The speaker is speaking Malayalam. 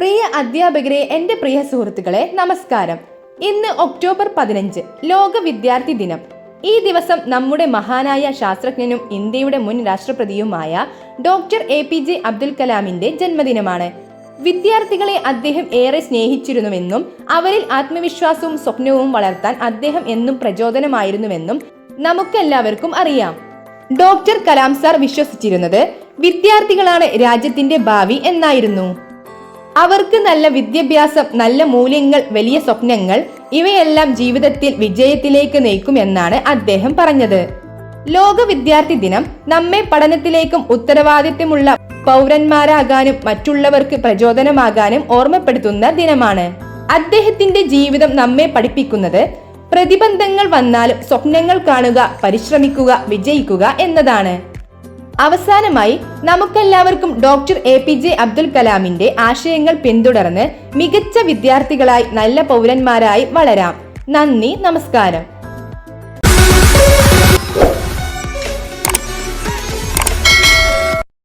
പ്രിയ അധ്യാപകരെ എന്റെ പ്രിയ സുഹൃത്തുക്കളെ നമസ്കാരം. ഇന്ന് ഒക്ടോബർ പതിനഞ്ച് ലോക വിദ്യാർത്ഥി ദിനം. ഈ ദിവസം നമ്മുടെ മഹാനായ ശാസ്ത്രജ്ഞനും ഇന്ത്യയുടെ മുൻ രാഷ്ട്രപതിയുമായ doctor A P J Abdul കലാമിന്റെ ജന്മദിനമാണ്. വിദ്യാർത്ഥികളെ അദ്ദേഹം ഏറെ സ്നേഹിച്ചിരുന്നുവെന്നും അവരിൽ ആത്മവിശ്വാസവും സ്വപ്നവും വളർത്താൻ അദ്ദേഹം എന്നും പ്രചോദനമായിരുന്നുവെന്നും നമുക്കെല്ലാവർക്കും അറിയാം. ഡോക്ടർ കലാം സാർ വിശ്വസിച്ചിരുന്നത് വിദ്യാർത്ഥികളാണ് രാജ്യത്തിന്റെ ഭാവി എന്നായിരുന്നു. അവർക്ക് നല്ല വിദ്യാഭ്യാസം നല്ല മൂല്യങ്ങൾ വലിയ സ്വപ്നങ്ങൾ ഇവയെല്ലാം ജീവിതത്തിൽ വിജയത്തിലേക്ക് നയിക്കുമെന്നാണ് അദ്ദേഹം പറഞ്ഞത്. ലോക വിദ്യാർത്ഥി ദിനം നമ്മെ പഠനത്തിലേക്കും ഉത്തരവാദിത്വമുള്ള പൗരന്മാരാകാനും മറ്റുള്ളവർക്ക് പ്രചോദനമാകാനും ഓർമ്മപ്പെടുത്തുന്ന ദിനമാണ്. അദ്ദേഹത്തിന്റെ ജീവിതം നമ്മെ പഠിപ്പിക്കുന്നത് പ്രതിബന്ധങ്ങൾ വന്നാലും സ്വപ്നങ്ങൾ കാണുക പരിശ്രമിക്കുക വിജയിക്കുക എന്നതാണ്. അവസാനമായി നമുക്കെല്ലാവർക്കും doctor A P J Abdul കലാമിന്റെ ആശയങ്ങൾ പിന്തുടർന്ന് മികച്ച വിദ്യാർത്ഥികളായി നല്ല പൗരന്മാരായി വളരാം. നന്ദി നമസ്കാരം.